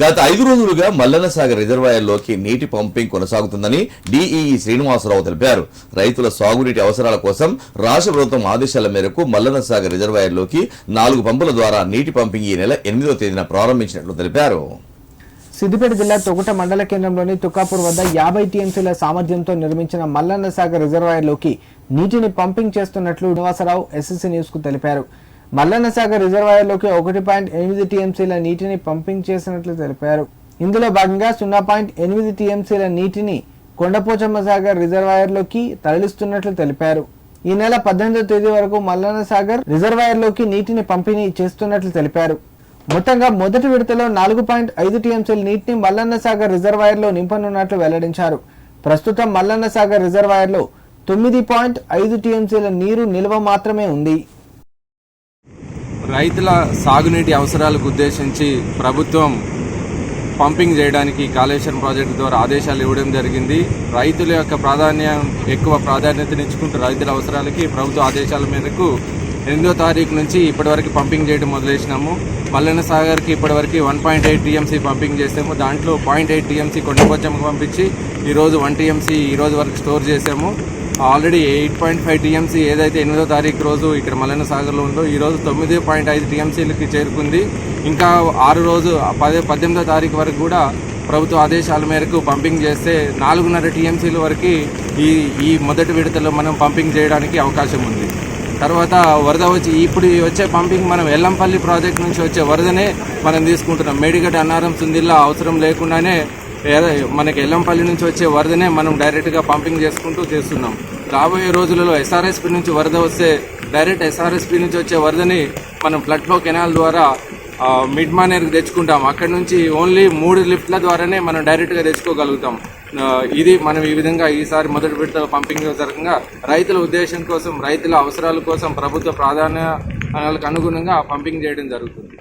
గత ఐదు రోజులుగా మల్లన్న సాగర్ రిజర్వాయర్లోకి నీటి పంపింగ్ కొనసాగుతుందని డిఈఈ శ్రీనివాసరావు తెలిపారు. రైతుల సాగునీటి అవసరాల కోసం రాష్ట్ర ప్రభుత్వం ఆదేశాల మేరకు మల్లన్న సాగర్ రిజర్వాయర్లోకి నాలుగు పంపుల ద్వారా నీటి పంపింగ్ ఈ నెల ఎనిమిదో తేదీన ప్రారంభించినట్లు తెలిపారు. సిద్దిపేట జిల్లా తొగుట మండల కేంద్రంలోని తుకాపూర్ వద్ద యాభై టీఎంసీల సామర్థ్యంతో నిర్మించిన మల్లన్న సాగర్ రిజర్వాయర్లోకి నీటిని పంపింగ్ చేస్తున్నట్లు శ్రీనివాసరావు ఎస్ఎస్సీ న్యూస్కు తెలిపారు. మల్లన్నసాగర్ రిజర్వాయర్లోకి ఒకటి పాయింట్ ఎనిమిది టీఎంసీల నీటిని పంపింగ్ చేసినట్లు తెలిపారు. ఇందులో భాగంగా సున్నా పాయింట్ ఎనిమిది టీఎంసీల నీటిని కొండపోచమ్మ సాగర్ రిజర్వాయర్లోకి తరలిస్తున్నట్లు తెలిపారు. ఈ నెల పద్దెనిమిదో తేదీ వరకు మల్లన్న సాగర్ రిజర్వాయర్లోకి నీటిని పంపిణీ చేస్తున్నట్లు తెలిపారు. మొత్తంగా మొదటి విడతలో నాలుగు పాయింట్ ఐదు టీఎంసీల నీటిని మల్లన్న సాగర్ రిజర్వాయర్లో నింపనున్నట్లు వెల్లడించారు. ప్రస్తుతం మల్లన్న సాగర్ రిజర్వాయర్లో తొమ్మిది పాయింట్ ఐదు టీఎంసీల నీరు నిల్వ మాత్రమే ఉంది. రైతుల సాగునీటి అవసరాలకు ఉద్దేశించి ప్రభుత్వం పంపింగ్ చేయడానికి కాళేశ్వరం ప్రాజెక్టు ద్వారా ఆదేశాలు ఇవ్వడం జరిగింది. రైతుల యొక్క ప్రాధాన్యం ఎక్కువ ప్రాధాన్యతనిచ్చుకుంటూ రైతుల అవసరాలకి ప్రభుత్వ ఆదేశాల మేరకు ఎనిమిదో తారీఖు నుంచి ఇప్పటివరకు పంపింగ్ చేయడం మొదలెసినాము మల్లన్న సాగర్కి ఇప్పటివరకు one point eight TMC pumping చేసాము. దాంట్లో పాయింట్ ఎయిట్ టీఎంసీ కొండపోచమ్మకు పంపించి ఈరోజు వన్ టీఎంసీ ఈ రోజు వరకు స్టోర్ చేసాము. Already eight point five TMC ఏదైతే ఎనిమిదో తారీఖు రోజు ఇక్కడ మల్లన్న సాగర్లో ఉందో ఈ రోజు తొమ్మిది పాయింట్ ఐదు టీఎంసీలకి చేరుకుంది. ఇంకా ఆరు రోజు పదే పద్దెనిమిదో తారీఖు వరకు కూడా ప్రభుత్వ ఆదేశాల మేరకు పంపింగ్ చేస్తే నాలుగున్నర టీఎంసీల వరకు ఈ ఈ మొదటి విడతలో మనం పంపింగ్ చేయడానికి అవకాశం ఉంది. తర్వాత వరద వచ్చి ఇప్పుడు వచ్చే పంపింగ్ మనం ఎల్లంపల్లి ప్రాజెక్ట్ నుంచి వచ్చే వరదనే మనం తీసుకుంటున్నాం. మేడిగడ్డ అన్నారం సుందిల్లా అవసరం లేకుండానే మనకి ఎల్లంపల్లి నుంచి వచ్చే వరదనే మనం డైరెక్ట్గా పంపింగ్ చేసుకుంటూ చేస్తున్నాం. రాబోయే రోజులలో ఎస్ఆర్ఎస్పి నుంచి వరద వస్తే డైరెక్ట్ ఎస్ఆర్ఎస్పి నుంచి వచ్చే వరదని మనం ఫ్లడ్ ఫ్లో కెనాల్ ద్వారా మిడ్ మానేర్కి తెచ్చుకుంటాం. అక్కడ నుంచి ఓన్లీ మూడు లిఫ్ట్ల ద్వారానే మనం డైరెక్ట్గా తెచ్చుకోగలుగుతాం. ఇది మనం ఈ విధంగా ఈసారి మొదటి విడత పంపింగ్ జరగంగా రైతుల ఉద్దేశం కోసం రైతుల అవసరాల కోసం ప్రభుత్వ ప్రాధాన్యాలకు అనుగుణంగా పంపింగ్ చేయడం జరుగుతుంది.